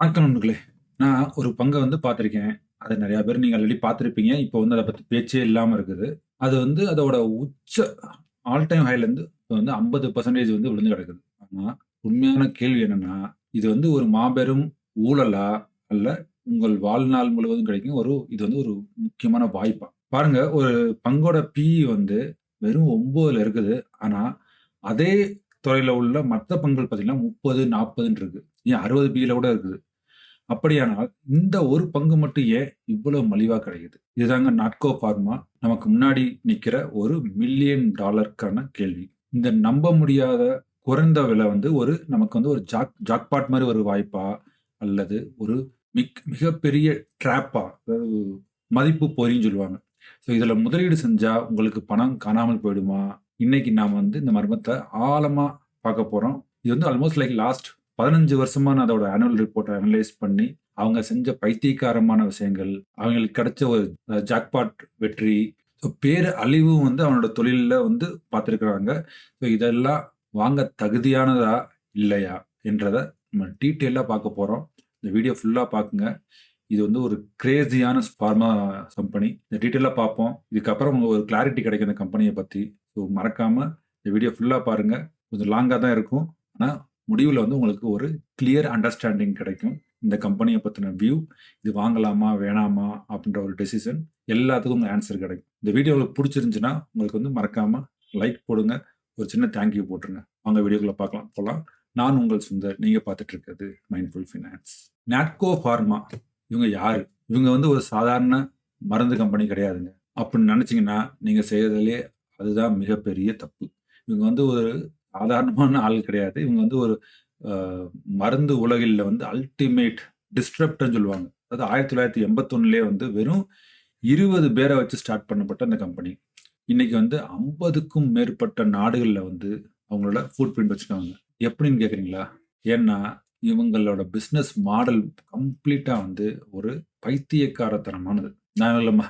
வணக்கம் நண்பர்களே. நான் ஒரு பங்க வந்து பார்த்திருக்கேன். அத நிறையா பேர் நீங்க ஆல்ரெடி பார்த்திருப்பீங்க. இப்போ வந்து அத பத்தி பேச்சே இல்லாம இருக்குது. அது வந்து அதோட உச்ச ஆல் டைம் ஹைலேருந்து இப்ப வந்து 50% வந்து விழுந்து கிடக்குது. ஆனா, உண்மையான கேள்வி என்னன்னா, இது வந்து ஒரு மாபெரும் ஊழலா? அல்ல உங்கள் வாழ்நாள் முழுவதும் கிடைக்கும் ஒரு இது வந்து ஒரு முக்கியமான வாய்ப்பா? பாருங்க ஒரு பங்கோட பி வந்து வெறும் 9ல இருக்குது. ஆனா, அதே துறையில உள்ள மத்த பங்குகள் பார்த்தீங்கன்னா 30, 40ன்னு இருக்கு. ஏன் 60 பிஇல கூட இருக்குது. அப்படியானால், இந்த ஒரு பங்கு மட்டும் ஏன் இவ்வளவு மலிவா கிடைக்குது? இதுதாங்க நாட்கோ ஃபார்மா நமக்கு முன்னாடி நிக்கிற ஒரு மில்லியன் டாலருக்கான கேள்வி. இந்த நம்ப முடியாத குறைந்த விலை வந்து ஒரு நமக்கு வந்து ஒரு ஜாக் ஜாக்பாட் மாதிரி ஒரு வாய்ப்பா? அல்லது ஒரு மிக் மிகப்பெரிய ட்ராப்பா? அதாவது மதிப்பு பொறின்னு சொல்லுவாங்க. ஸோ இதில் முதலீடு செஞ்சால் உங்களுக்கு பணம் காணாமல் போயிடுமா? இன்னைக்கு நாம் வந்து இந்த மர்மத்தை ஆழமாக பார்க்க போகிறோம் இது வந்து ஆல்மோஸ்ட் லைக் லாஸ்ட் 15 வருஷமா நான் அதோட ஆனுவல் ரிப்போர்ட்டை அனலைஸ் பண்ணி, அவங்க செஞ்ச பைத்தியக்காரமான விஷயங்கள், அவங்களுக்கு கிடைச்ச ஒரு ஜாக்பாட் வெற்றி, ஸோ பேரு அழிவும் வந்து அவனோட தொழிலில் வந்து பார்த்துருக்குறாங்க ஸோ இதெல்லாம் வாங்க தகுதியானதா? இல்லையா? என்றதை நம்ம டீட்டெயிலாக பார்க்க போகிறோம் இந்த வீடியோ ஃபுல்லாக பார்க்குங்க இது வந்து ஒரு கிரேசியான ஃபார்மா கம்பெனி. இந்த டீட்டெயிலாக பார்ப்போம். இதுக்கப்புறம் உங்களுக்கு ஒரு கிளாரிட்டி கிடைக்கும் இந்த கம்பெனியை பற்றி ஸோ மறக்காமல் இந்த வீடியோ ஃபுல்லாக பாருங்கள் கொஞ்சம் லாங்காக தான் இருக்கும். ஆனால் முடிவில் வந்து உங்களுக்கு ஒரு கிளியர் அண்டர்ஸ்டாண்டிங் கிடைக்கும். இந்த கம்பெனியை பற்றின வியூ, இது வாங்கலாமா? வேணாமா? அப்படின்ற ஒரு டெசிஷன் எல்லாத்துக்கும் உங்கள் ஆன்சர் கிடைக்கும். இந்த வீடியோ உங்களுக்கு பிடிச்சிருந்துச்சுன்னா உங்களுக்கு வந்து மறக்காமல் லைக் போடுங்க. ஒரு சின்ன தேங்க் யூ போட்டுருங்க. வாங்க வீடியோக்குள்ளே பார்க்கலாம் போகலாம் நான் உங்கள் சுந்தர். நீங்கள் பார்த்துட்டு இருக்கிறது மைண்ட்ஃபுல் ஃபினான்ஸ். நாட்கோ ஃபார்மா இவங்க யார் இவங்க வந்து ஒரு சாதாரண மருந்து கம்பெனி கிடையாதுங்க. அப்படின்னு நினச்சிங்கன்னா நீங்கள் செய்கிறதுலே அதுதான் மிகப்பெரிய தப்பு. இவங்க வந்து ஒரு சாதாரணமான ஆள் கிடையாது. இவங்க வந்து ஒரு அ மருந்து உலகில வந்து அல்டிமேட் டிஸ்ரப்டர்ன்னு சொல்லுவாங்க. அதாவது 1981லயே வந்து வெறும் 20 பேர வச்சு ஸ்டார்ட் பண்ணப்பட்ட அந்த கம்பெனி. இன்னைக்கு வந்து 50க்கும் மேற்பட்ட நாடுகள்ல வந்து அவங்களோட ஃபுட் பிரிண்ட் வச்சுருக்காங்க. எப்படின்னு கேட்குறீங்களா ஏன்னா, இவங்களோட பிசினஸ் மாடல் கம்ப்ளீட்டா வந்து ஒரு பைத்தியக்காரத்தனமானது. நான் இதுல ம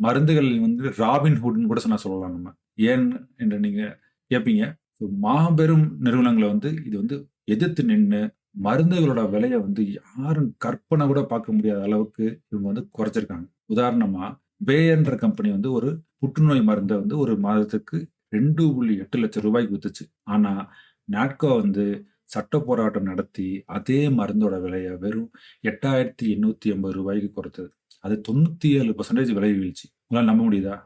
மருந்துகள் வந்து ராபின் ஹுட்னு கூட நான் சொல்லலாம் நம்ம. ஏன் என்று நீங்க கேட்பீங்க. மாபெரும் நிறுவனங்களை வந்து இது வந்து எதிர்த்து நின்று மருந்துகளோட விலையை வந்து யாரும் கற்பனை கூட பார்க்க முடியாத அளவுக்கு இவங்க வந்து குறைச்சிருக்காங்க. உதாரணமா, பேயன்ற கம்பெனி வந்து ஒரு புற்றுநோய் மருந்தை வந்து ஒரு மாதத்துக்கு ரெண்டு புள்ளி எட்டு லட்சம் ரூபாய்க்கு வித்துச்சு. ஆனா, நாட்கோ வந்து சட்ட போராட்டம் நடத்தி, அதே மருந்தோட விலையை வெறும் ரூ. 8,880 குறைத்தது. அது 97% விலை வீழ்ச்சி. உங்களால் நம்ப முடியுதா?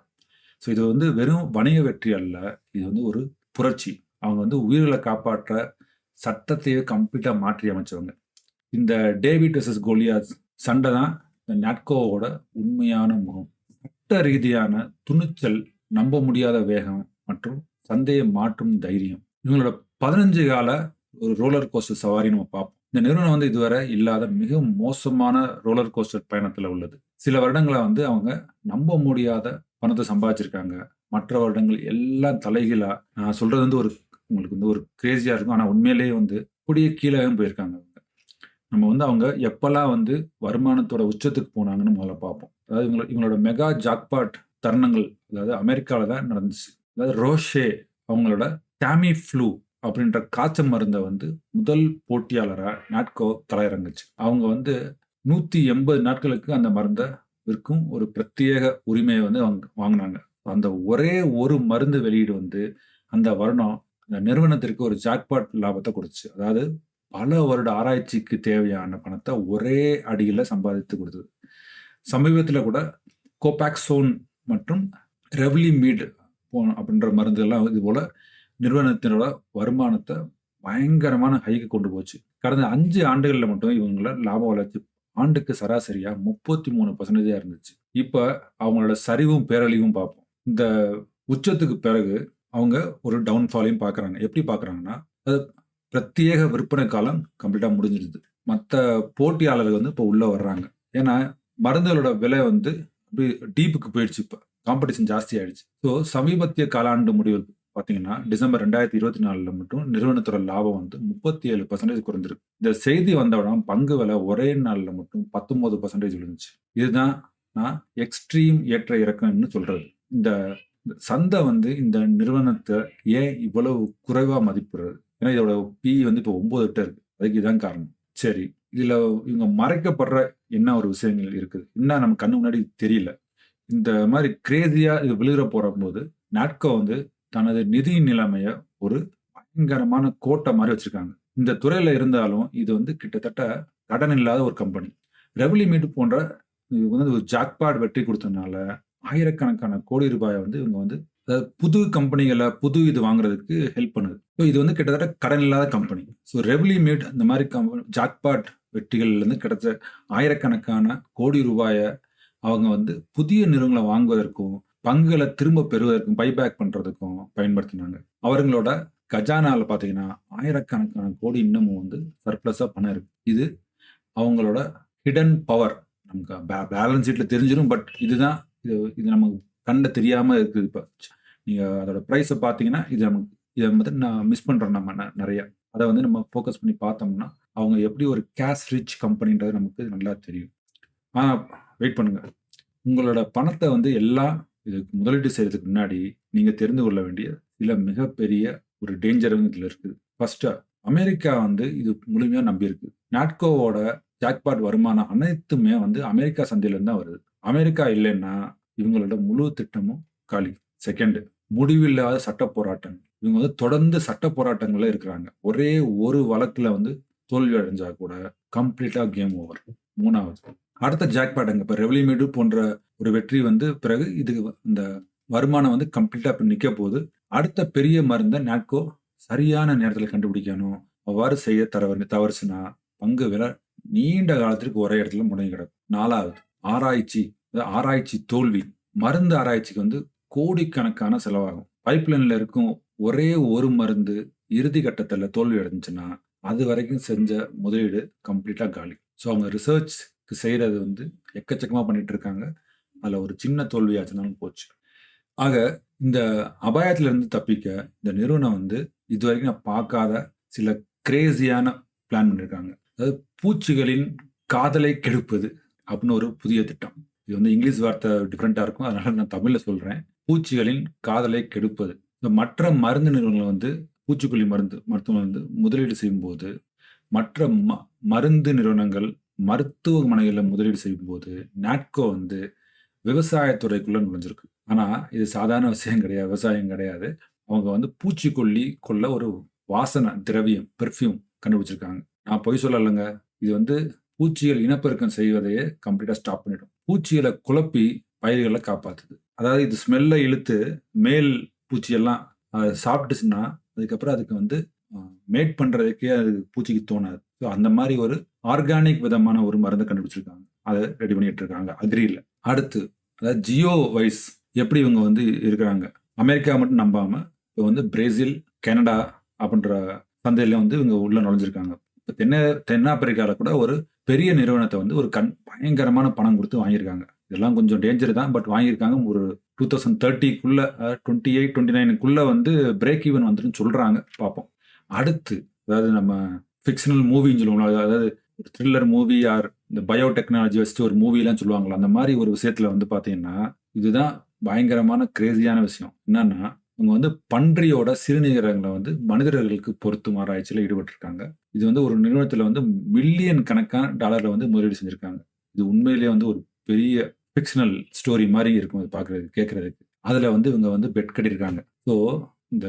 ஸோ இது வந்து வெறும் வணிக வெற்றி அல்ல. இது வந்து ஒரு புரட்சி. அவங்க வந்து உயிர்களை காப்பாற்ற சட்டத்தையே கம்ப்ளீட்டாக மாற்றி அமைச்சவங்க. இந்த டேவிட் வெர்சஸ் கோலியாஸ் சண்டை தான் இந்த நாட்கோவோட உண்மையான முகம். சட்ட ரீதியான துணிச்சல், நம்ப முடியாத வேகம் மற்றும் சந்தையை மாற்றும் தைரியம். இவங்களோட 15 கால ஒரு ரோலர் கோஸ்டர் சவாரி நம்ம பார்ப்போம். இந்த நிறுவனம் வந்து இதுவரை இல்லாத மிக மோசமான ரோலர் கோஸ்டர் பயணத்தில் உள்ளது. சில வருடங்களை வந்து அவங்க நம்ப முடியாத பணத்தை சம்பாதிச்சிருக்காங்க. மற்ற வருடங்கள் எல்லாம் தலைகீழா நான் சொல்றது வந்து ஒரு உங்களுக்கு வந்து ஒரு கிரேசியா இருக்கும். ஆனால் உண்மையிலேயே வந்து அப்படியே கீழே போயிருக்காங்க அவங்க. நம்ம வந்து அவங்க எப்போல்லாம் வந்து வருமானத்தோட உச்சத்துக்கு போனாங்கன்னு முதல்ல பார்ப்போம். அதாவது இவங்க இவங்களோட மெகா ஜாக்பாட் தருணங்கள் அதாவது அமெரிக்காவில் தான் நடந்துச்சு. அதாவது ரோஷே அவங்களோட டாமிஃப்ளூ அப்படின்ற காய்ச்சல் மருந்தை வந்து முதல் போட்டியாளராக நாட்கோ தலையிறங்குச்சு அவங்க வந்து 180 நாட்களுக்கு அந்த மருந்த விற்கும் ஒரு பிரத்யேக உரிமையை வந்து அவங்க வாங்கினாங்க அந்த ஒரே ஒரு மருந்து வெளியீடு வந்து அந்த வருடம் அந்த நிறுவனத்திற்கு ஒரு ஜாக்பாட் லாபத்தை கொடுத்துச்சு அதாவது பல வருட ஆராய்ச்சிக்கு தேவையான பணத்தை ஒரே அடியில் சம்பாதித்து கொடுத்தது சமீபத்தில் கூட கோபாக்சோன் மற்றும் ரெவ்லிமீட் போ அப்படின்ற மருந்துகள்லாம் இது போல் நிறுவனத்தினோட வருமானத்தை பயங்கரமான ஹைக்கு கொண்டு போச்சு. கடந்த அஞ்சு ஆண்டுகளில் மட்டும் இவங்களை லாப வளர்ச்சி ஆண்டுக்கு சராசரியாக முப்பத்தி மூணு பர்சன்டேஜாக இருந்துச்சு. இப்போ அவங்களோட சரிவும், பேரழிவும் பார்ப்போம். இந்த உச்சத்துக்கு பிறகு அவங்க ஒரு டவுன்ஃபாலையும் பார்க்குறாங்க. எப்படி பார்க்குறாங்கன்னா, அது பிரத்யேக விற்பனை காலம் கம்ப்ளீட்டாக முடிஞ்சிருது. மற்ற போட்டியாளர்கள் வந்து இப்போ உள்ளே வர்றாங்க. ஏன்னா, மருந்துகளோட விலை வந்து அப்படியே டீப்புக்கு போயிடுச்சு இப்போ காம்படிஷன் ஜாஸ்தி ஆயிடுச்சு. ஸோ சமீபத்திய காலாண்டு முடிவு பார்த்தீங்கன்னா, டிசம்பர் 2024ல மட்டும் நிறுவனத்தோட லாபம் வந்து முப்பத்தேழு பர்சன்டேஜ் குறைஞ்சிருக்கு இந்த செய்தி வந்தவுடன் பங்கு விலை ஒரே நாளில் மட்டும் 19% விழுந்துச்சு. இதுதான் நான் எக்ஸ்ட்ரீம் ஏற்ற இறக்கம்னு சொல்றது. இந்த சந்தை வந்து இந்த நிறுவனத்தை ஏன் இவ்வளவு குறைவாக மதிப்பிடுறது? ஏன்னா இதோட பிஇ வந்து இப்போ ஒம்பது கிட்ட இருக்கு. அதுக்கு இதுதான் காரணம். சரி, இதில் இவங்க மறைக்கப்படுற என்ன ஒரு விஷயங்கள் இருக்குது. இன்னும் நம்ம கண்ணு முன்னாடி தெரியல. இந்த மாதிரி கிரேதியாக இது விழுகிற போகிற போது நாட்கோ வந்து தனது நிதி நிலைமையை ஒரு பயங்கரமான கோட்டை மாதிரி வச்சுருக்காங்க இந்த துறையில் இருந்தாலும், இது வந்து கிட்டத்தட்ட கடன் இல்லாத ஒரு கம்பெனி. ரெவலிமீட் போன்ற இது வந்து ஒரு ஜாக்பாட் வெற்றி கொடுத்ததுனால ஆயிரக்கணக்கான கோடி ரூபாயை வந்து இவங்க வந்து அதாவது புது கம்பெனிகளை புது இது வாங்குறதுக்கு ஹெல்ப் பண்ணுது. ஸோ இது வந்து கிட்டத்தட்ட கடன் இல்லாத கம்பெனி. ஸோ ரெவலிமீட் இந்த மாதிரி கம்பெனி ஜாக்பாட் வெற்றிகள்லேருந்து கிடைச்ச ஆயிரக்கணக்கான கோடி ரூபாயை அவங்க வந்து புதிய நிறுவனங்களை வாங்குவதற்கும், பங்குகளை திரும்ப பெறுவதற்கும், பைபேக் பண்ணுறதுக்கும் பயன்படுத்தினாங்க. அவர்களோட கஜானாவில் பார்த்தீங்கன்னா, ஆயிரக்கணக்கான கோடி இன்னமும் வந்து சர்ப்ளஸாக பணம் இருக்கு. இது அவங்களோட ஹிடன் பவர். நமக்கு பே பேலன்ஸ் ஷீட்டில் தெரிஞ்சிடும் பட் இதுதான் இது இது நமக்கு கண்ட தெரியாமல் இருக்குது இப்போ நீங்கள் அதோட ப்ரைஸை பார்த்தீங்கன்னா, இது நமக்கு இதை வந்து நான் மிஸ் பண்ணுறோம் நம்ம நிறையா அதை வந்து நம்ம ஃபோக்கஸ் பண்ணி பார்த்தோம்னா, அவங்க எப்படி ஒரு கேஷ் ரிச் கம்பெனின்றது நமக்கு நல்லா தெரியும். ஆனால் வெயிட் பண்ணுங்கள் உங்களோட பணத்தை வந்து எல்லாம் இதுக்கு முதலீடு செய்கிறதுக்கு முன்னாடி, நீங்கள் தெரிந்து கொள்ள வேண்டிய சில மிகப்பெரிய ஒரு டேஞ்சரும் இதில் இருக்குது. ஃபர்ஸ்ட்டு அமெரிக்கா வந்து இது முழுமையாக நம்பியிருக்கு. நாட்கோவோட ஜாக்பாட் வருமானம் அனைத்துமே வந்து அமெரிக்கா சந்தையிலேருந்து தான் வருது. அமெரிக்கா இல்லைன்னா, இவங்களோட முழு திட்டமும் காலி. செகண்டு முடிவில்லாத சட்ட போராட்டம். இவங்க வந்து தொடர்ந்து சட்ட போராட்டங்கள்ல இருக்கிறாங்க. ஒரே ஒரு வழக்குல வந்து தோல்வி அடைஞ்சா கூட கம்ப்ளீட்டா கேம் ஓவர். மூணாவது அடுத்த ஜாக்பாட் இப்ப ரெவலிமேடு போன்ற ஒரு வெற்றி வந்து பிறகு இது இந்த வருமானம் வந்து கம்ப்ளீட்டா இப்ப நிக்க போகுது அடுத்த பெரிய மருந்தை நாட்கோ சரியான நேரத்தில் கண்டுபிடிக்கணும். அவ்வாறு செய்ய தவறு தவறுச்சுன்னா பங்கு விலை நீண்ட காலத்திற்கு ஒரே இடத்துல முடங்கி கிடக்கும். நாலாவது ஆராய்ச்சி ஆராய்ச்சி தோல்வி. மருந்து ஆராய்ச்சிக்கு வந்து கோடிக்கணக்கான செலவாகும். பைப்லைனில் இருக்கும் ஒரே ஒரு மருந்து இறுதி கட்டத்தில் தோல்வி அடைஞ்சிச்சின்னா அது வரைக்கும் செஞ்ச முதலீடு கம்ப்ளீட்டாக காலி. ஸோ அவங்க ரிசர்ச்க்கு செய்கிறது வந்து எக்கச்சக்கமாக பண்ணிட்டு இருக்காங்க. அதில் ஒரு சின்ன தோல்வி ஆச்சுனாலும் போச்சு. ஆக இந்த அபாயத்திலிருந்து தப்பிக்க இந்த நிறுவனம் வந்து இதுவரைக்கும் நான் பார்க்காத சில கிரேசியான பிளான் பண்ணியிருக்காங்க. அதாவது பூச்சிகளின் காதலை கெடுப்பது அப்படின்னு ஒரு புதிய திட்டம். இது வந்து இங்கிலீஷ் வார்த்தை டிஃப்ரெண்ட்டாக இருக்கும். அதனால நான் தமிழில் சொல்கிறேன் பூச்சிகளின் காதலை கெடுப்பது. இந்த மற்ற மருந்து நிறுவனங்கள் வந்து பூச்சிக்கொல்லி மருந்து மருத்துவம் வந்து முதலீடு செய்யும்போது, மற்ற ம மருந்து நிறுவனங்கள் மருத்துவமனைகளில் முதலீடு செய்யும்போது, நாட்கோ வந்து விவசாயத்துறைக்குள்ளே நுழைஞ்சிருக்கு. ஆனால் இது சாதாரண விஷயம் கிடையாது. விவசாயம் கிடையாது. அவங்க வந்து பூச்சிக்கொல்லி கொள்ள ஒரு வாசனை திரவியம், பெர்ஃப்யூம் கண்டுபிடிச்சிருக்காங்க. நான் பொய் சொல்லலைங்க இது வந்து பூச்சிகள் இனப்பெருக்கம் செய்வதையே கம்ப்ளீட்டாக ஸ்டாப் பண்ணிடும். பூச்சிகளை குழப்பி பயிர்களை காப்பாற்றுது அதாவது இது ஸ்மெல்லை இழுத்து மேல் பூச்சியெல்லாம் சாப்பிட்டுச்சுன்னா, அதுக்கப்புறம் அதுக்கு வந்து மேட் பண்ணுறதுக்கே அது பூச்சிக்கு தோணாது. ஸோ அந்த மாதிரி ஒரு ஆர்கானிக் விதமான ஒரு மருந்தை கண்டுபிடிச்சிருக்காங்க. அதை ரெடி பண்ணிட்டு இருக்காங்க அக்ரியில் அடுத்து அதாவது ஜியோ வைஸ் எப்படி இவங்க வந்து இருக்கிறாங்க. அமெரிக்கா மட்டும் நம்பாம, இப்போ வந்து பிரேசில், கனடா அப்படின்ற சந்தையில வந்து இவங்க உள்ள நுழைஞ்சிருக்காங்க. இப்போ தென்ன தென்னாப்பிரிக்காவில் கூட ஒரு பெரிய நிறுவனத்தை வந்து ஒரு கண் பயங்கரமான பணம் கொடுத்து வாங்கியிருக்காங்க. இதெல்லாம் கொஞ்சம் டேஞ்சர் தான். பட் வாங்கியிருக்காங்க. ஒரு டூ தௌசண்ட் தேர்ட்டிக்குள்ள டுவெண்ட்டி எயிட் டுவெண்ட்டி நைனுக்குள்ள வந்து பிரேக் ஈவன் வந்துரும்னு சொல்றாங்க. பார்ப்போம். அடுத்து அதாவது நம்ம ஃபிக்ஷனல் மூவின்னு சொல்லுவோம் அதாவது த்ரில்லர் மூவி ஆர் இந்த பயோ டெக்னாலஜி வச்சுட்டு ஒரு மூவிலாம் சொல்லுவாங்களா அந்த மாதிரி ஒரு விஷயத்துல வந்து பார்த்தீங்கன்னா, இதுதான் பயங்கரமான கிரேசியான விஷயம். என்னன்னா, இவங்க வந்து பன்றியோட சிறுநீரகங்களை வந்து மனிதர்களுக்கு பொருத்தும் ஆராய்ச்சியில் ஈடுபட்டிருக்காங்க. இது வந்து ஒரு நிறுவனத்தில் வந்து மில்லியன் கணக்கான டாலரில் வந்து முதலீடு செஞ்சுருக்காங்க இது உண்மையிலேயே வந்து ஒரு பெரிய ஃபிக்ஷனல் ஸ்டோரி மாதிரி இருக்கும் அது பார்க்குறதுக்கு, கேட்குறதுக்கு அதில் வந்து இவங்க வந்து பெட் கட்டியிருக்காங்க. ஸோ இந்த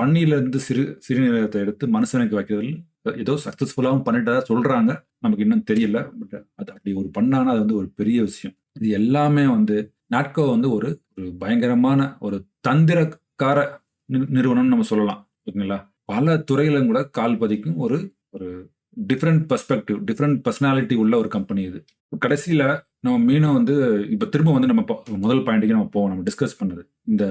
பண்ணியிலேருந்து சிறு சிறுநீரகத்தை எடுத்து மனுஷனுக்கு வைக்கிறதில் ஏதோ சக்ஸஸ்ஃபுல்லாகவும் பண்ணிட்டதா சொல்கிறாங்க நமக்கு இன்னும் தெரியல. பட் அது அப்படி ஒரு பண்ணானா அது வந்து ஒரு பெரிய விஷயம். இது எல்லாமே வந்து நாட்கோ வந்து ஒரு ஒரு பயங்கரமான ஒரு தந்திர கார நிறுவனம்னு நம்ம சொல்லலாம். ஓகேங்களா? பல துறையிலும் கூட கால் பதிக்கும் ஒரு ஒரு டிஃப்ரெண்ட் பெர்ஸ்பெக்டிவ், டிஃப்ரெண்ட் பர்சனாலிட்டி உள்ள ஒரு கம்பெனி இது. கடைசியில் நம்ம மீனை வந்து இப்போ திரும்ப வந்து நம்ம முதல் பாயிண்ட்டுக்கு நம்ம போவோம். நம்ம டிஸ்கஸ் பண்ணது. இந்த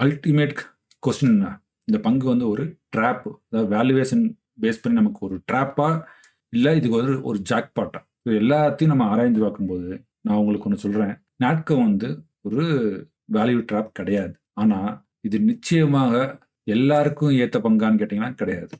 அல்டிமேட் கொஸ்டின் இந்த பங்கு வந்து ஒரு ட்ராப் அதாவது வேல்யூவேஷன் பேஸ் பண்ணி நமக்கு ஒரு ட்ராப்பா? இல்லை இதுக்கு ஒரு ஒரு ஜாக்பாட்டா? இது எல்லாத்தையும் நம்ம ஆராய்ந்து பார்க்கும்போது, நான் உங்களுக்கு ஒன்று சொல்கிறேன் நாட்கோ வந்து ஒரு வேல்யூ ட்ராப் கிடையாது. ஆனால் இது நிச்சயமாக எல்லாருக்கும் ஏற்ற பங்கான்னு கேட்டிங்கன்னா கிடையாது.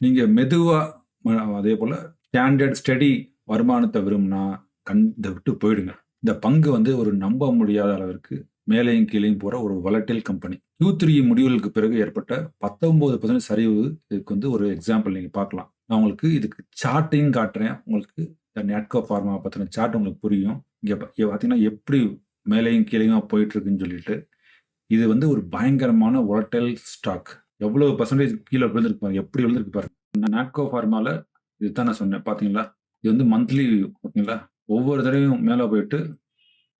நீங்கள் மெதுவாக அதே போல் ஸ்டாண்டர்ட் ஸ்டடி வருமானத்தை விரும்பினா கண் இதை விட்டு போயிடுங்க. இந்த பங்கு வந்து ஒரு நம்ப முடியாத அளவிற்கு மேலேயும் கீழேயும் போகிற ஒரு வொலடைல் கம்பெனி. யூ த்ரீ முடிவுகளுக்கு பிறகு ஏற்பட்ட 19% சரிவு இதுக்கு வந்து ஒரு எக்ஸாம்பிள் நீங்கள் பார்க்கலாம். நான் உங்களுக்கு இதுக்கு சார்ட்டையும் காட்டுறேன். உங்களுக்கு இந்த நெட்கோ ஃபார்மா பற்றின சார்ட் உங்களுக்கு புரியும். இங்கே பார்த்தீங்கன்னா, எப்படி மேலேயும் கீழேயும் போயிட்டு இருக்குன்னு சொல்லிட்டு. இது வந்து ஒரு பயங்கரமான வோலடைல் ஸ்டாக். எவ்வளவு பர்சன்டேஜ் கீழே விழுந்திருக்கு பாருங்க. எப்படி விழுந்திருக்கு பாருங்க. நாட்கோ ஃபார்மால இதுதான் நான் சொன்னேன் பார்த்தீங்களா? இது வந்து மந்த்லி ஓகேங்களா? ஒவ்வொரு தடவையும் மேல போயிட்டு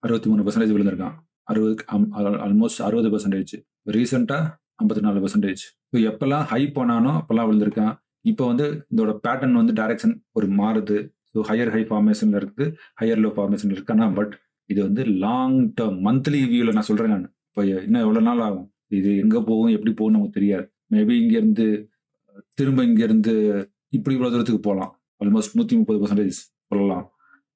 63% விழுந்திருக்கான். 60க்கு அம் அ ஆல்மோஸ்ட் 60% ரீசென்ட்டா 54% ஸோ எப்போல்லாம் ஹை போனானோ அப்போல்லாம் விழுந்திருக்கான். இப்போ வந்து இதோட பேட்டர்ன் வந்து டைரக்ஷன் ஒரு மாறுது. ஸோ ஹையர் ஹை ஃபார்மேஷன்ல இருக்குது. ஹையர் லோ ஃபார்மேஷன்ல இருக்கு. பட் இது வந்து லாங் டேர்ம் மந்த்லி வியூல நான் சொல்றேன் நான் இப்போ இன்னும் எவ்வளோ நாள் ஆகும்? இது எங்கே போகும்? எப்படி போகும்னு நமக்கு தெரியாது. மேபி இங்கேருந்து திரும்ப இங்கேருந்து இப்படி இவ்வளோ தூரத்துக்கு போகலாம் ஆல்மோஸ்ட் 130% சொல்லலாம்.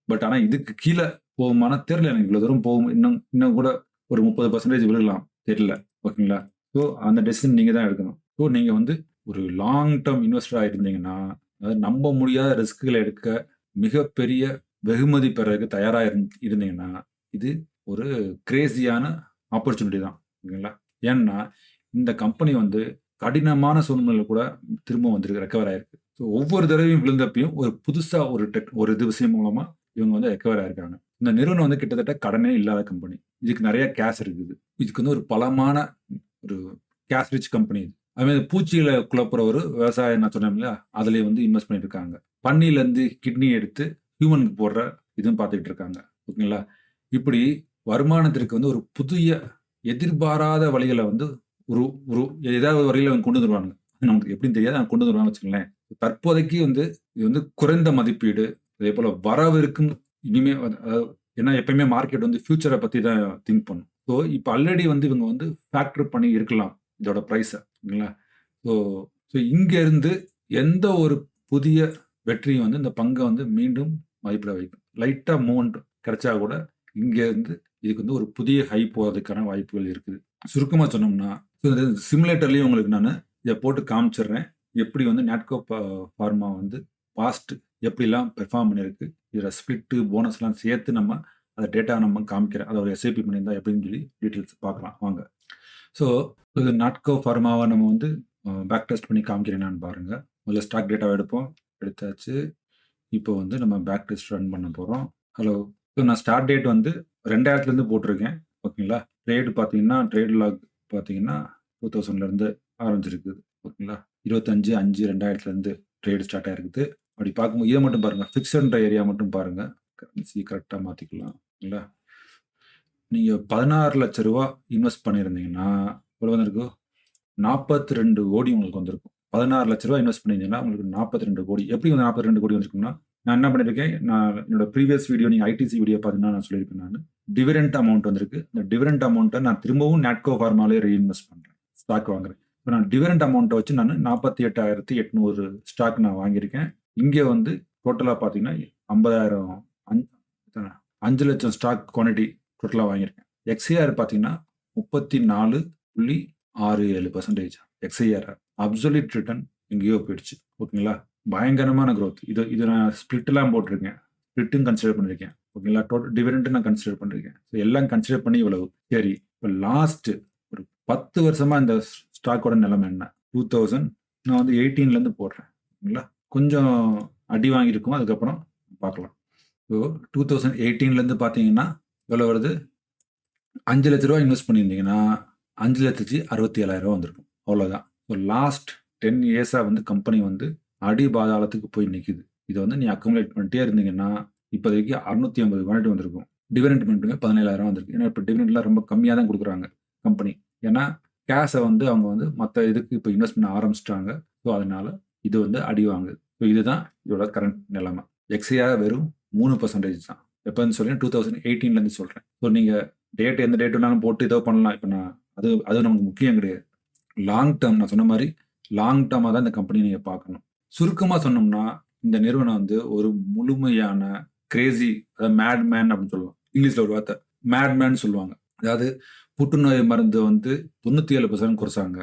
பட் ஆனால் இதுக்கு கீழே போகுமான தெரியல எனக்கு. இவ்வளோ தூரம் போகும். இன்னும் இன்னும் கூட ஒரு 30% விழுகலாம். தெரியல. ஓகேங்களா? ஸோ அந்த டெசிஷன் நீங்கள் தான் எடுக்கணும். ஸோ நீங்கள் வந்து ஒரு லாங் டேர்ம் இன்வெஸ்டராக இருந்தீங்கன்னா, அதாவது நம்ப முடியாத ரிஸ்க்குகளை எடுக்க மிகப்பெரிய வெகுமதி பெறதுக்கு தயாராக இருந் இருந்தீங்கன்னா, இது ஒரு கிரேசியான ஆப்பர்ச்சுனிட்டி தான். ஓகேங்களா? ஏன்னா, இந்த கம்பெனி வந்து கடினமான சூழ்நிலையில் கூட திரும்ப வந்திருக்கு. ரெக்கவர் ஆயிருக்கு. ஸோ ஒவ்வொரு தடவையும் விழுந்தப்பையும் ஒரு புதுசாக ஒரு டெக் ஒரு இது விஷயம் மூலமாக இவங்க வந்து ரெக்கவர் ஆயிருக்காங்க. இந்த நிறுவனம் வந்து கிட்டத்தட்ட கடனே இல்லாத கம்பெனி. இதுக்கு நிறைய கேஷ் இருக்குது. இதுக்கு வந்து ஒரு பலமான ஒரு கேஷ் ரிச் கம்பெனி இது. அதுமாரி பூச்சிகள குழப்புற ஒரு விவசாயம் நான் சொன்னேன் இல்லையா? அதுலேயே வந்து இன்வெஸ்ட் பண்ணியிருக்காங்க இருக்காங்க. கிட்னி எடுத்து ஹியூமனுக்கு போடுற இதுவும் பார்த்துக்கிட்டு இருக்காங்க. ஓகேங்களா? இப்படி வருமானத்திற்கு வந்து ஒரு புதிய எதிர்பாராத வழிகளை வந்து ஒரு ஒரு ஏதாவது ஒரு அவங்க கொண்டு வந்துருவாங்க நமக்கு எப்படின்னு தெரியாது. அவங்க கொண்டு வந்துருவாங்க வச்சுக்கோங்களேன். தற்போதைக்கு வந்து இது வந்து குறைந்த மதிப்பீடு, அதே போல் வரவிருக்கும் இனிமே அதாவது ஏன்னா எப்பயுமே மார்க்கெட் வந்து ஃபியூச்சரை பத்தி தான் திங்க் பண்ணும். ஸோ இப்போ ஆல்ரெடி வந்து இவங்க வந்து ஃபேக்டர் பண்ணி இருக்கலாம். இதோட ப்ரைஸை ஓகேங்களா? ஸோ ஸோ இங்கேருந்து எந்த ஒரு புதிய வெற்றியும் வந்து இந்த பங்கை வந்து மீண்டும் மதிப்பிட வைக்கும். லைட்டாக மூவ்மெண்ட் கிடைச்சா கூட இங்கேருந்து இதுக்கு வந்து ஒரு புதிய ஹை போகிறதுக்கான வாய்ப்புகள் இருக்குது. சுருக்கமாக சொன்னோம்னா, சிமுலேட்டர்லேயும் உங்களுக்கு நான் இதை போட்டு காமிச்சிடுறேன். எப்படி வந்து நேட்கோ ஃபார்மா வந்து பாஸ்ட் எப்படிலாம் பெர்ஃபார்ம் பண்ணியிருக்கு. இதில் ஸ்பிளிட்டு, போனஸ்லாம் சேர்த்து நம்ம அதை டேட்டா நம்ம காமிக்கிறேன். அதை ஒரு எஸ்ஐபி பண்ணியிருந்தா எப்படின்னு சொல்லி டீட்டெயில்ஸ் பார்க்கலாம் வாங்க. ஸோ இது நாட்கோ ஃபார்மாவை நம்ம வந்து பேக் டெஸ்ட் பண்ணி காமிக்கிறேன் பாருங்கள் பாருங்க. முதல்ல ஸ்டாக் டேட்டாவை எடுப்போம். எடுத்தாச்சு. இப்போ வந்து நம்ம பேக் டெஸ்ட் ரன் பண்ண போகிறோம் ஹலோ. ஸோ நான் ஸ்டார்ட் டேட் வந்து 2000லேருந்து போட்டிருக்கேன். ஓகேங்களா? ட்ரேடு பார்த்தீங்கன்னா, ட்ரேட் லாக் பார்த்தீங்கன்னா 2000லேருந்து ஆரம்பிச்சிருக்குது. ஓகேங்களா? 25/5/2000லேருந்து ட்ரேடு ஸ்டார்ட் ஆயிருக்குது. அப்படி பார்க்கும்போது இத மட்டும் பாருங்க. ஃபிக்ஸ்டுன்ற ஏரியா மட்டும் பாருங்க. கரன்சி கரெக்ட்டா மாத்திக்கலாம். ஓகேங்களா? நீங்க ரூ. 16,00,000 இன்வெஸ்ட் பண்ணியிருந்தீங்கன்னா, எவ்வளோ வந்திருக்கும்? 42,00,00,000 உங்களுக்கு வந்திருக்கும். ரூ. 16,00,000 இன்வெஸ்ட் பண்ணியிருந்தீங்கன்னா, உங்களுக்கு 42,00,00,000 எப்படி வந்து 42,00,00,000 வந்திருக்கும்னா, நான் என்ன பண்ணியிருக்கேன், நான் என்னோட ப்ரீவியஸ் வீடியோ நீங்கள் ஐடிசி வீடியோ பார்த்தீங்கன்னா நான் சொல்லியிருக்கேன் நான் டிவிடெண்ட் அமௌண்ட் வந்திருக்கு. இந்த டிவிடெண்ட் அமௌண்ட்டை நான் திரும்பவும் நாட்கோ ஃபார்மாலே ரீஇன்வெஸ்ட் பண்ணுறேன் ஸ்டாக் வாங்குறேன். இப்போ நான் டிவிடெண்ட் அமௌண்ட்டை வச்சு நான் நாற்பத்தி எட்டாயிரத்தி எட்நூறு ஸ்டாக் நான் வாங்கியிருக்கேன். இங்கே வந்து டோட்டலாக பார்த்தீங்கன்னா, ஐம்பதாயிரம் அஞ்சு அஞ்சு லட்சம் ஸ்டாக் குவான்டிட்டி டோட்டலாக வாங்கியிருக்கேன். எக்ஸ்ஐஆர் பார்த்தீங்கன்னா, 34.67% எக்ஸ்ஐஆர். அப்சொல்யூட் ரிட்டர்ன் எங்கேயோ போயிடுச்சு. ஓகேங்களா? பயங்கரமான க்ரோத் இது இது நான் ஸ்பிளிட்லாம் போட்டிருக்கேன். ஸ்பிளிட்டும் கன்சிடர் பண்ணியிருக்கேன். ஓகேங்களா? டோட்டல் டிவிடெண்ட்டு நான் கன்சிடர் பண்ணியிருக்கேன். ஸோ எல்லாம் கன்சிடர் பண்ணி இவ்வளவு. சரி. இப்போ லாஸ்ட்டு ஒரு பத்து வருஷமாக இந்த ஸ்டாக்கோட நிலைமை என்ன? 2000 நான் வந்து 18லேருந்து போடுறேன். ஓகேங்களா? கொஞ்சம் அடி வாங்கியிருக்கும். அதுக்கப்புறம் பார்க்கலாம். ஸோ 2018லேருந்து பார்த்தீங்கன்னா, எவ்வளோ வருது? அஞ்சு லட்ச ரூபா இன்வெஸ்ட் பண்ணியிருந்தீங்கன்னா, 5,67,000 வந்திருக்கும். அவ்வளோதான். ஸோ லாஸ்ட் டென் இயர்ஸாக வந்து கம்பெனி வந்து அடி பாதாளத்துக்கு போய் நிற்குது இதை வந்து நீ அக்குமுலேட் பண்ணிட்டே இருந்தீங்கன்னா, இப்போதைக்கு 650 குவான்டிட்டி வந்திருக்கும். டிவிடெண்ட் மட்டுமே பதினேழாயிரம் வந்திருக்கு. ஏன்னா இப்போ டிவிடெண்ட்லாம் ரொம்ப கம்மியாக தான் கொடுக்குறாங்க கம்பெனி. ஏன்னா கேஷை வந்து அவங்க வந்து மற்ற இதுக்கு இப்போ இன்வெஸ்ட் பண்ண ஆரம்பிச்சிட்டாங்க ஸோ அதனால இது வந்து அடி வாங்குது. ஸோ இதுதான் இதோட கரண்ட் நிலைமை. எக்ஸையாக வெறும் மூணு பர்சன்டேஜ் தான். எப்போன்னு சொல்லி டூ தௌசண்ட் எயிட்டீன்லேருந்து சொல்கிறேன் ஸோ நீங்கள் டேட் எந்த டேட் வேணாலும் போட்டு ஏதோ பண்ணலாம். இப்போ நான் அது அது நமக்கு முக்கியம் கிடையாது. லாங் டேர்ம் நான் சொன்ன மாதிரி லாங் டேர்மாக தான் இந்த கம்பெனி நீங்கள் பார்க்கணும். சுருக்கமாக சொன்னோம்னா, இந்த நிறுவனம் வந்து ஒரு முழுமையான கிரேசி அதாவது மேட் மேன் அப்படின்னு சொல்லலாம். இங்கிலீஷில் ஒரு வார்த்தை. மேட் மேன் சொல்லுவாங்க. அதாவது புற்றுநோய் மருந்து வந்து 97% குறைச்சாங்க.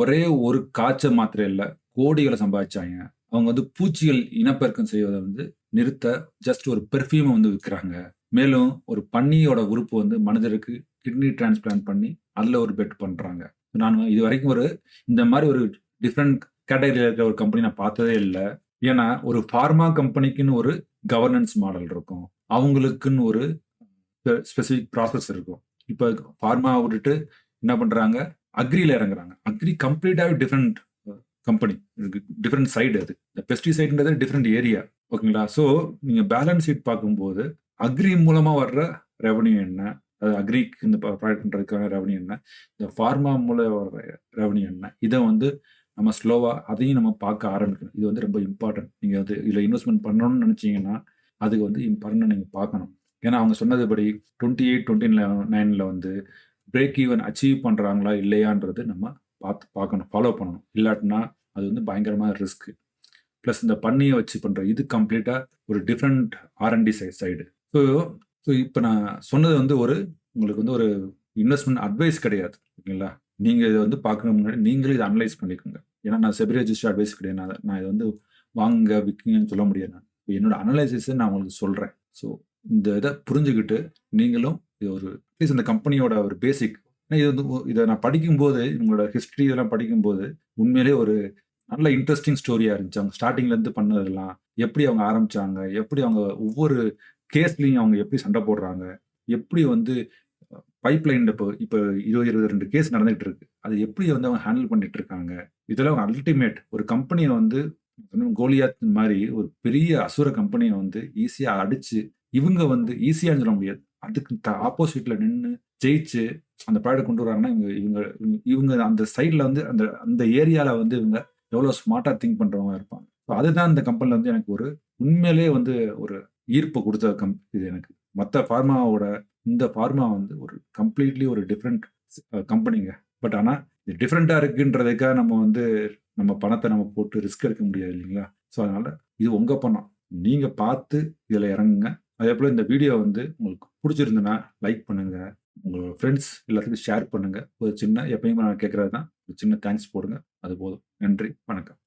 ஒரே ஒரு காய்ச்சல் மாத்திரை இல்லை கோடிகளை சம்பாதிச்சாங்க. அவங்க வந்து பூச்சிகள் இனப்பெருக்கம் செய்வதை வந்து நிறுத்த ஜஸ்ட் ஒரு பெர்ஃப்யூமை வந்து விற்கிறாங்க மேலும் ஒரு பன்னியோட உறுப்பு வந்து மனிதருக்கு கிட்னி டிரான்ஸ்பிளான்ட் பண்ணி, அதில் ஒரு பெட் பண்ணுறாங்க நான் இது வரைக்கும் ஒரு இந்த மாதிரி ஒரு டிஃப்ரெண்ட் கேட்டகரியில் இருக்கிற ஒரு கம்பெனி நான் பார்த்ததே இல்லை ஏன்னா, ஒரு ஃபார்மா கம்பெனிக்குன்னு ஒரு கவர்னன்ஸ் மாடல் இருக்கும். அவங்களுக்குன்னு ஒரு ஸ்பெசிஃபிக் ப்ராசஸ் இருக்கும். இப்போ ஃபார்மா விட்டுட்டு என்ன பண்ணுறாங்க அக்ரியில் இறங்குறாங்க. அக்ரி கம்ப்ளீட்டாவே டிஃப்ரெண்ட் கம்பெனி. டிஃப்ரெண்ட் சைடு அது. இந்த பெஸ்டிசைடுன்றது டிஃப்ரெண்ட் ஏரியா. ஓகேங்களா? ஸோ நீங்கள் பேலன்ஸ் ஷீட் பார்க்கும்போது, அக்ரி மூலமாக வர்ற ரெவன்யூ என்ன? அது அக்ரிக்கு இந்த ப ப்ரொவைட் பண்றதுக்கான என்ன? இந்த ஃபார்மா மூலம் வர்ற ரெவன்யூ என்ன? இதை வந்து நம்ம ஸ்லோவாக அதையும் நம்ம பார்க்க ஆரம்பிக்கணும். இது வந்து ரொம்ப இம்பார்ட்டன்ட். நீங்கள் வந்து இதில் இன்வெஸ்ட்மெண்ட் பண்ணணும்னு நினச்சிங்கன்னா அதுக்கு வந்து இம்பார்ட்டன்ட்டா நீங்கள் பார்க்கணும். ஏன்னா அவங்க சொன்னதுபடி 28, 29ல வந்து பிரேக் ஈவன் அச்சீவ் பண்ணுறாங்களா இல்லையான்றது நம்ம பார்த்து பார்க்கணும். ஃபாலோ பண்ணணும். இல்லாட்டினா அது வந்து பயங்கரமான ரிஸ்க்கு ப்ளஸ் இந்த பண்ணியை வச்சு பண்ணுற இது கம்ப்ளீட்டாக ஒரு டிஃப்ரெண்ட் ஆர்என்டி சை சைடு. ஸோ ஸோ இப்போ நான் சொன்னது வந்து ஒரு உங்களுக்கு வந்து ஒரு இன்வெஸ்ட்மெண்ட் அட்வைஸ் கிடையாது. ஓகேங்களா? நீங்கள் இதை வந்து பார்க்கணும் முன்னாடி நீங்களும் இதை அனலைஸ் பண்ணிக்கோங்க. ஏன்னா நான் செபி ரெஜிஸ்டர் அட்வைஸ் கிடையாது. நான் நான் வந்து வாங்க விற்கிங்கன்னு சொல்ல முடியாது நான். என்னோட அனலைசிஸை நான் உங்களுக்கு சொல்கிறேன் ஸோ இந்த இதை புரிஞ்சுக்கிட்டு நீங்களும் இது ஒரு அட்லீஸ்ட் இந்த கம்பெனியோட ஒரு பேசிக் இது வந்து இதை நான் படிக்கும்போது, உங்களோட ஹிஸ்ட்ரி இதெல்லாம் படிக்கும்போது, உண்மையிலேயே ஒரு நல்ல இன்ட்ரஸ்டிங் ஸ்டோரியாக இருந்துச்சு. அவங்க ஸ்டார்டிங்லேருந்து பண்ணதெல்லாம், எப்படி அவங்க ஆரம்பித்தாங்க எப்படி அவங்க ஒவ்வொரு கேஸ்லையும் அவங்க எப்படி சண்டை போடுறாங்க? எப்படி வந்து பைப்லைன்ல இப்போ இப்போ இருபது இருபது ரெண்டு கேஸ் நடந்துகிட்டு இருக்கு. அது எப்படி வந்து அவங்க ஹேண்டில் பண்ணிட்டு இருக்காங்க? இதெல்லாம் அல்டிமேட் ஒரு கம்பெனியை வந்து கோலியாத் மாதிரி ஒரு பெரிய அசுர கம்பெனியை வந்து ஈஸியா அடிச்சு, இவங்க வந்து ஈஸியான்னு சொல்ல முடியாது. அதுக்கு த ஆப்போசிட்ல நின்று ஜெயிச்சு அந்த ப்ராடக்ட் கொண்டு வராங்கன்னா, இவங்க இவங்க இவங்க அந்த சைட்ல வந்து அந்த அந்த ஏரியால வந்து இவங்க எவ்வளோ ஸ்மார்ட்டா திங்க் பண்ணுறவங்க இருப்பாங்க. ஸோ அதுதான் இந்த கம்பெனில வந்து எனக்கு ஒரு உண்மையிலேயே வந்து ஒரு ஈர்ப்பு கொடுத்த கம் இது எனக்கு. மற்ற ஃபார்மாவோட இந்த ஃபார்மா வந்து ஒரு கம்ப்ளீட்லி ஒரு டிஃப்ரெண்ட் கம்பெனிங்க. பட் ஆனால் இது டிஃப்ரெண்ட்டாக இருக்குன்றதுக்காக நம்ம வந்து நம்ம பணத்தை நம்ம போட்டு ரிஸ்க் எடுக்க முடியாது இல்லைங்களா? ஸோ அதனால் இது உங்கள் பணம். நீங்கள் பார்த்து இதில் இறங்குங்க. அதே போல் இந்த வீடியோ வந்து உங்களுக்கு பிடிச்சிருந்துன்னா லைக் பண்ணுங்கள் உங்களோட ஃப்ரெண்ட்ஸ் எல்லாத்துக்கும் ஷேர் பண்ணுங்கள் ஒரு சின்ன எப்பயுமே நான் கேட்குறது தான். ஒரு சின்ன தேங்க்ஸ் போடுங்க. அது போதும். நன்றி. வணக்கம்.